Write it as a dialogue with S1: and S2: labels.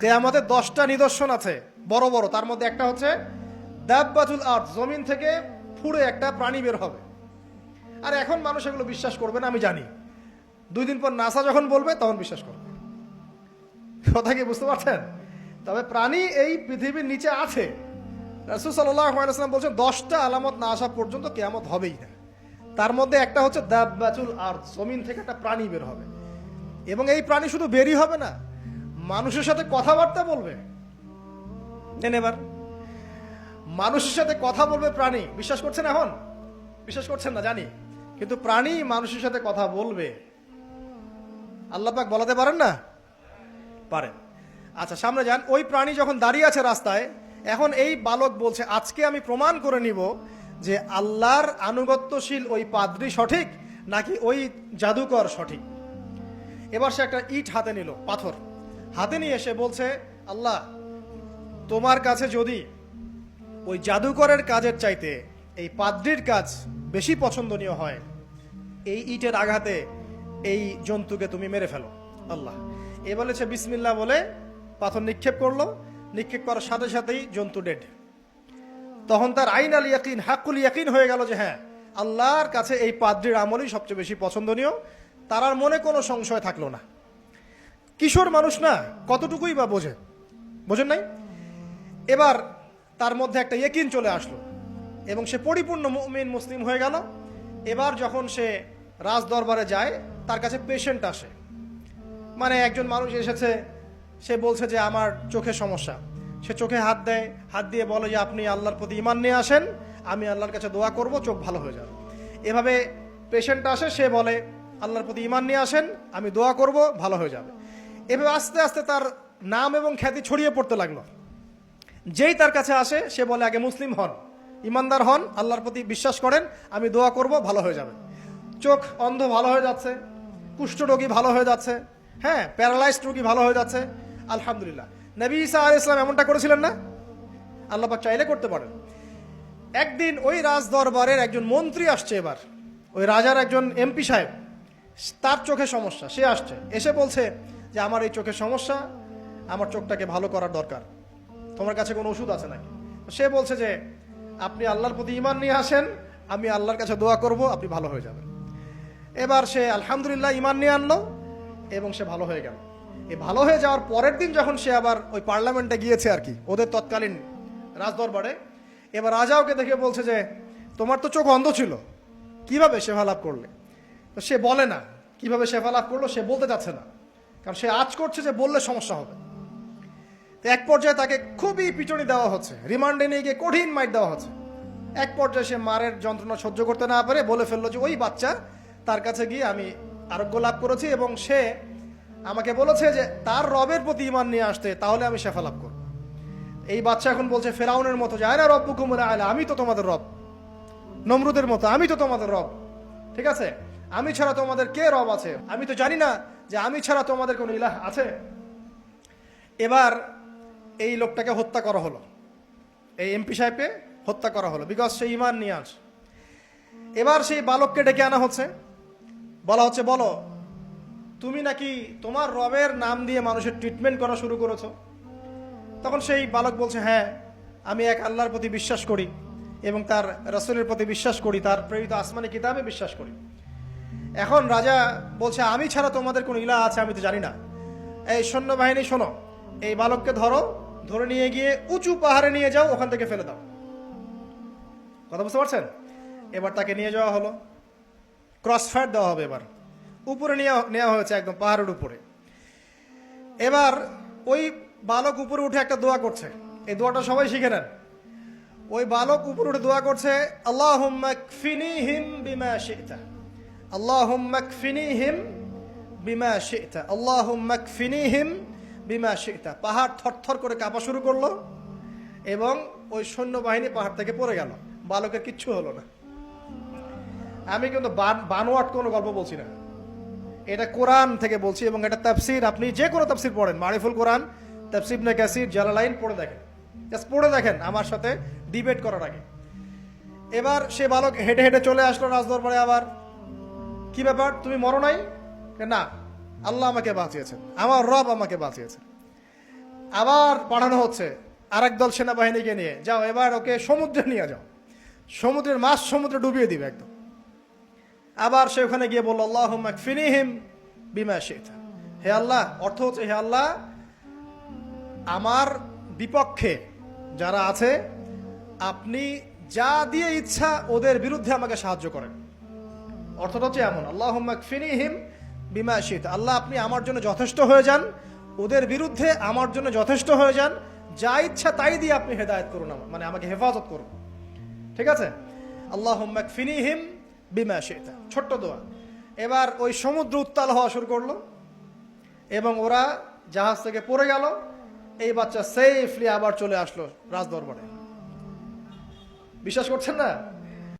S1: কেয়ামতের দশটা নিদর্শন আছে, বড় বড়। তার মধ্যে একটা হচ্ছে, দাব্বাতুল আর্থ জমিন থেকে ফুড়ে একটা প্রাণী বের হবে। আর এখন মানুষ এগুলো বিশ্বাস করবে না, আমি জানি। দুই দিন পর নাসা যখন বলবে, তখন বিশ্বাস করবে। কথা কি বুঝতে পারছেন? তবে প্রাণী এই পৃথিবীর নিচে আছে। রাসুল সাল্লাম বলছেন, দশটা আলামত না আসা পর্যন্ত কেয়ামত হবেই না। তার মধ্যে একটা হচ্ছে দাব্বাতুল আর্থ জমিন থেকে একটা প্রাণী বের হবে। এবং এই প্রাণী শুধু বেরই হবে না মানুষের সাথে কথাবার্তা বলবে? নেন এবার। মানুষের সাথে কথা বলবে প্রাণী। বিশ্বাস করছেন এখন? বিশ্বাস করছেন না জানি। কিন্তু প্রাণী মানুষের সাথে কথা বলবে। আল্লাহ পাক বলাতে পারেন না? পারেন। আচ্ছা সামনে যান। ওই প্রাণী যখন দাঁড়িয়ে আছে রাস্তায় এখন এই বালক বলছে আজকে আমি প্রমাণ করে নিব যে আল্লাহর আনুগত্যশীল ওই পাদ্রি সঠিক নাকি ওই জাদুকর সঠিক। এবার সে একটা ইট হাতে নিল পাথর। হাতে নিয়ে এসে বলছে, আল্লাহ, তোমার কাছে যদি ওই জাদুকরের কাজের চাইতে এই পাদ্রির কাজ বেশি পছন্দনীয় হয়, এই ইটের আঘাতে এই জন্তুকে তুমি মেরে ফেলো। আল্লাহ। এ বলেছে বিসমিল্লা বলে পাথর নিক্ষেপ করল। নিক্ষেপ করার সাথে সাথেই জন্তু ডেড। তখন তার আইন আল ইয়াকিন হাকুল ইয়াকিন হয়ে গেল যে হ্যাঁ আল্লাহর কাছে এই পাদ্রির আমলই সবচেয়ে বেশি পছন্দনীয়। তার আর মনে কোনো সংশয় থাকল না। কিশোর মানুষ না, কতটুকুই বা বোঝে? বোঝেন নাই? এবার তার মধ্যে একটা ইয়েকিন চলে আসলো এবং সে পরিপূর্ণ মুমিন মুসলিম হয়ে গেল। এবার যখন সে রাজ দরবারে যায়, তার কাছে পেশেন্ট আসে। মানে একজন মানুষ এসেছে, সে বলছে যে, আমার চোখে সমস্যা। সে চোখে হাত দেয়, হাত দিয়ে বলে, যে, আপনি আল্লাহর প্রতি ইমান নিয়ে আসেন, আমি আল্লাহর কাছে দোয়া করব, চোখ ভালো হয়ে যাবে। এভাবে পেশেন্ট আসে, সে বলে, আল্লাহর প্রতি ইমান নিয়ে আসেন, আমি দোয়া করব, ভালো হয়ে যাবে। এভাবে আস্তে আস্তে তার নাম এবং খ্যাতি ছড়িয়ে পড়তে লাগল। যেই তার কাছে আসে, সে বলে, আগে মুসলিম হন, ইমানদার হন, আল্লাহর প্রতি বিশ্বাস করেন, আমি দোয়া করব, ভালো হয়ে যাবে। চোখ অন্ধ ভালো হয়ে যাচ্ছে কুষ্ঠরোগী ভালো হয়ে যাচ্ছে হ্যাঁ প্যারালাইজড রোগী ভালো হয়ে যাচ্ছে, আলহামদুলিল্লাহ। নবী ইসা আল ইসলাম এমনটা করেছিলেন না? আল্লাহ পাক চাইলে করতে পারেন। একদিন ওই রাজ দরবারের একজন মন্ত্রী আসছে এবার। ওই রাজার একজন এমপি সাহেব, তার চোখে সমস্যা, সে আসছে, এসে বলছে যে আমার এই চোখের সমস্যা, আমার চোখটাকে ভালো করার দরকার। তোমার কাছে কোনো ওষুধ আছে নাকি? সে বলছে যে, আপনি আল্লাহর প্রতি ইমান নিয়ে আসেন, আমি আল্লাহর কাছে দোয়া করব, আপনি ভালো হয়ে যাবেন। এবার সে আলহামদুলিল্লাহ ইমান নিয়ে আনলো এবং সে ভালো হয়ে গেল। এই ভালো হয়ে যাওয়ার পরের দিন যখন সে আবার ওই পার্লামেন্টে গিয়েছে আর কি, ওদের তৎকালীন রাজদরবারে, এবার রাজা ওকে দেখে বলছে যে, তোমার তো চোখ অন্ধ ছিল, কীভাবে সেবা লাভ করলে? তো সে বলে না, কীভাবে সেবা লাভ করল সে বলতে চাচ্ছে না। কারণ সে আজ করছে যে বললে সমস্যা হবে। এক পর্যায়ে তাকে খুবই পিটনি দেওয়া হচ্ছে। রিমান্ডে নিয়ে গিয়ে কঠিন মাইট দেওয়া হচ্ছে। এক পর্যায়ে সে মারের যন্ত্রণা সহ্য করতে না পারে বলে ফেলল যে, ওই বাচ্চা, তার কাছে গিয়ে আমি আরোগ্য লাভ করেছি এবং সে আমাকে বলেছে যে, তার রবের প্রতি ইমান নিয়ে আসতে, তাহলে আমি শেফা লাভ করব। এই বাচ্চা এখন বলছে, ফেরাউনের মতো, যে, আয়না রব কুমুরা আয়লা আমি তো তোমাদের রব। নমরুদের মতো, আমি তো তোমাদের রব। ঠিক আছে? আমি ছাড়া তোমাদের কে রব আছে? আমি তো জানি না যে আমি ছাড়া তোমাদের কোনো ইলাহ আছে? এবার এই লোকটাকে হত্যা করা হলো। এই এমপি সাহেবকে হত্যা করা হলো বিকজ সে ইমান নিয়ে আস। এবার সেই বালককে ডেকে আনা হচ্ছে। বলা হচ্ছে, বলো, তুমি নাকি তোমার রবের নাম দিয়ে মানুষের ট্রিটমেন্ট করা শুরু করেছ? তখন সেই বালক বলছে হ্যাঁ আমি এক আল্লাহর প্রতি বিশ্বাস করি এবং তার রসুলের প্রতি বিশ্বাস করি, তার প্রেরিত আসমানি কিতাবে বিশ্বাস করি। এখন রাজা বলছে, আমি ছাড়া তোমাদের কোনো ইলা আছে, আমি তো জানি না। এই সৈন্যবাহিনী, শোনো, এই বালককে ধরো, ধরে নিয়ে গিয়ে উঁচু পাহাড়ে নিয়ে যাও, ওখান থেকে ফেলে দাও। কথা বুঝতে পারছেন? এবার তাকে নিয়ে যাওয়া হলো। ক্রস ফায়ার দেওয়া হবে এবার। উপরে নিয়ে নেওয়া হয়েছে একদম পাহাড়ের উপরে। এবার ওই বালক উপরে উঠে একটা দোয়া করছে। এই দোয়াটা সবাই শিখে নেন। ওই বালক উপরে উঠে দোয়া করছে আল্লাহ বিমা শিতা। আল্লাহ হিম বিমা শিতা আল্লাহ হিম বিমা শিতা পাহাড় থরথর করে কাঁপা শুরু করল এবং ওই সৈন্যবাহিনী পাহাড় থেকে পড়ে গেল। বালকের কিচ্ছু হলো না। আমি কিন্তু বান- বানোয়াট কোনো গল্প বলছি না। এটা কোরআন থেকে বলছি এবং এটা তাফসির। আপনি যে কোনো তাফসির পড়েন। মারিফুল কোরআন, তাফসির নে কাসির, জালালাইন পড়ে দেখেন। জাস্ট পড়ে দেখেন আমার সাথে ডিবেট করার আগে। এবার সে বালক হেঁটে হেঁটে চলে আসলো রাজদরবারে আবার। কি ব্যাপার? তুমি মরো নাই? না, আল্লাহ আমাকে বাঁচিয়েছেন। আমার রব আমাকে বাঁচিয়েছেন। আবার পাঠানো হচ্ছে আরেক দল সেনাবাহিনীকে নিয়ে। যাও, এবার ওকে সমুদ্রে নিয়ে যাও। সমুদ্রের মাছ সমুদ্রে ডুবিয়ে দিবে একদম। আবার সে ওখানে গিয়ে বলল আল্লাহ ফিনিহিম বিমা শেথা হে আল্লাহ, অর্থ হচ্ছে, হে আল্লাহ, আমার বিপক্ষে যারা আছে, আপনি যা দিয়ে ইচ্ছা ওদের বিরুদ্ধে আমাকে সাহায্য করেন। অর্থটা হচ্ছে এমন আল্লাহ ফিনিহিম বিমা শীত। আল্লাহ আপনি আমার জন্য যথেষ্ট হয়ে যান, ওদের বিরুদ্ধে আমার জন্য যথেষ্ট হয়ে যান, যা ইচ্ছা তাই দিয়ে আপনি হেদায়ত করুন আমার মানে আমাকে হেফাজত করুন। ঠিক আছে? আল্লাহ ফিনিহিম বিমা শীত। ছোট্ট দোয়া। এবার ওই সমুদ্র উত্তাল হওয়া শুরু করল, এবং ওরা জাহাজ থেকে পড়ে গেল, এই বাচ্চা সেফলি আবার চলে আসলো রাজদরবারে। বিশ্বাস করছেন না?